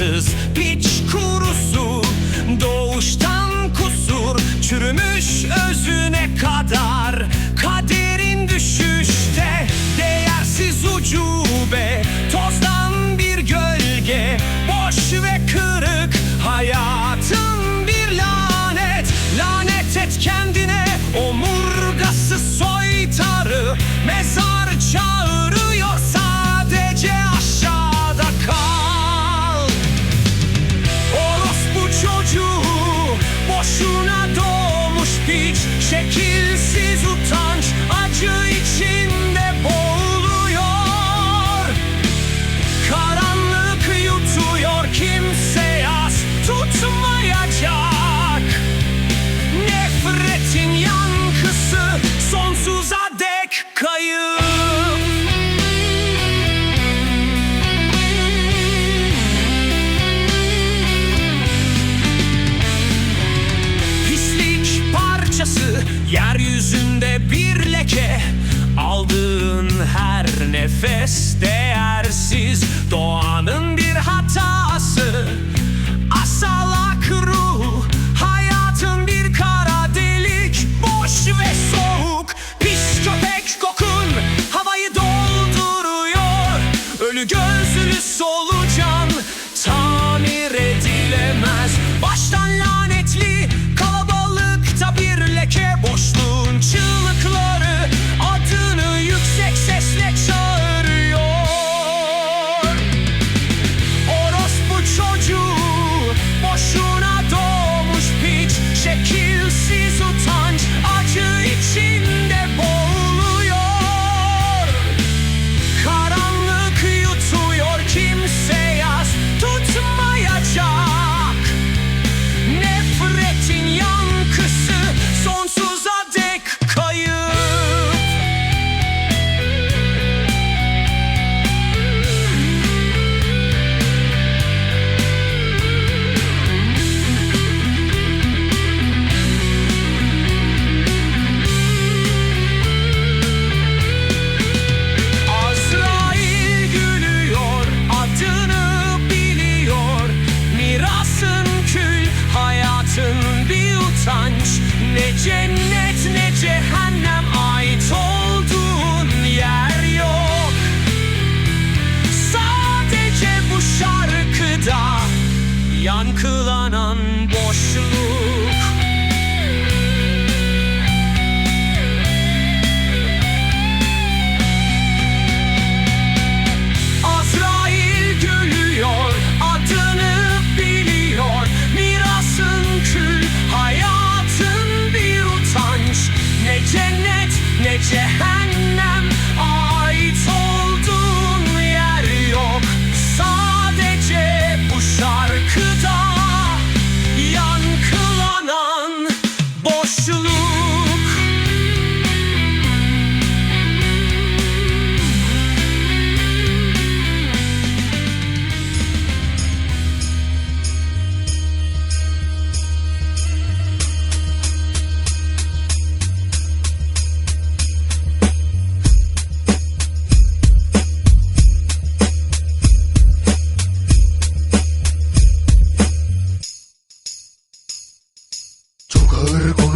Jesus Yeryüzünde bir leke Aldığın her nefes değersiz. Doğanın bir hatası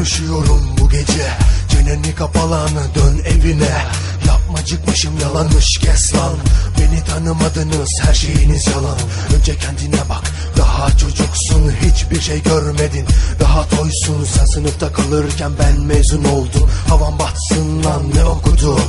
Üşüyorum bu gece. Çeneni kapalanı dön evine. Yapma çıkmışım yalanmış kes lan. Beni tanımadınız her şeyiniz yalan. Önce kendine bak daha çocuksun hiçbir şey görmedin. Daha toysun sen sınıfta kalırken ben mezun oldum. Havan batsın lan ne okudun?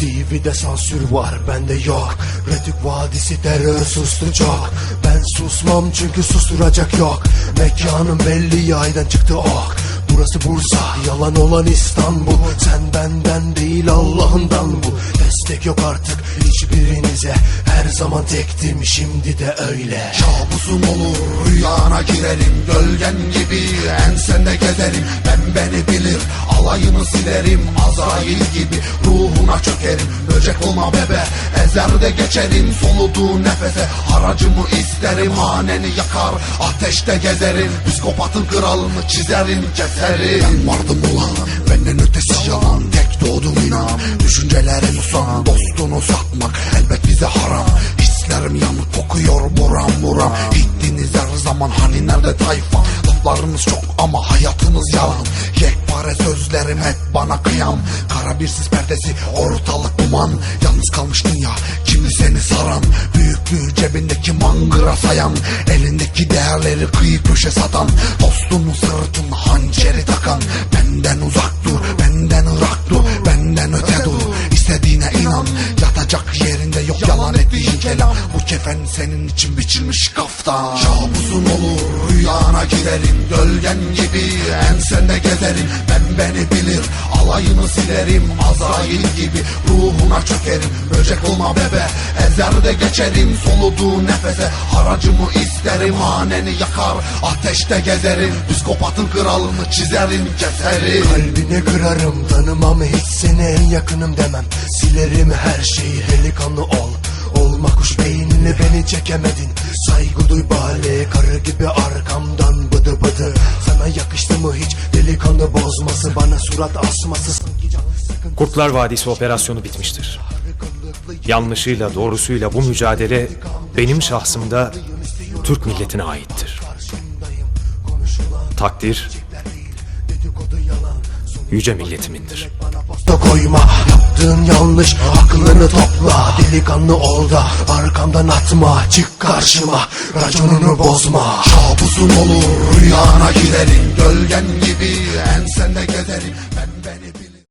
TV'de sansür var bende yok. Retük vadisi terör sustu çok. Ben susmam çünkü susturacak yok. Mekanım belli yaydan çıktı ok. Burası Bursa Yalan olan İstanbul. Sen benden değil Allah'ından bu. Destek yok artık hiçbir zaman tektim şimdi de öyle. Kabusum olur rüyana girerim. Gölgen gibi ensende gezerim. Ben beni bilir alayını silerim. Azrail gibi ruhuna çökerim. Böcek olma bebe ezer de geçerim. Soluduğu nefese haracımı isterim. Haneni yakar ateşte gezerim. Psikopatın kralını çizerim keserim. Ben vardım ulan Laflarınız çok ama hayatınız yalan Yekpare sözlerim hep bana kıyam. Kara bir sis perdesi ortalık duman. Yalnız kalmıştın ya kimdi seni saran? Büyüklüğü cebindeki mangıra sayan. Elindeki değerleri kıyı köşe satan. Dostunun sırtına hançeri takan. Benden uzak dur benden ırak dur Benden öte dur. İstediğine inan Yatacak yerinde yok. Yalan ettiğin kelam. Bu kefen senin için biçilmiş kaftan. Kabusun olur giderim Gölgen gibi ensende gezerim? Ben beni bilir alayını silerim Azrail gibi. Ruhuna çökerim Böcek olma bebe. Ezerde geçerim Soluduğu nefese. Haracımı isterim Haneni yakar ateşte gezerim. Psikopatın kralını çizerim keserim. Kalbini kırarım tanımam hiç seni en yakınım demem. Silerim her şeyi delikanlı ol. Olma kuş beynini beni çekemedin Saygı duy bale karı gibi arkamdan bıdı bıdı Sana yakıştı mı hiç delikanlı bozması Bana surat asması sanki can sıkıntısı Kurtlar Vadisi operasyonu bitmiştir. Yanlışıyla doğrusuyla bu mücadele benim şahsımda Türk milletine aittir. Takdir yüce milletimindir. Koyma Yaptığın yanlış aklını topla. Delikanlı ol da arkamdan atma. Çık karşıma raconunu bozma. Kabusun olur rüyana giderim. Gölgen gibi ensende gezerim.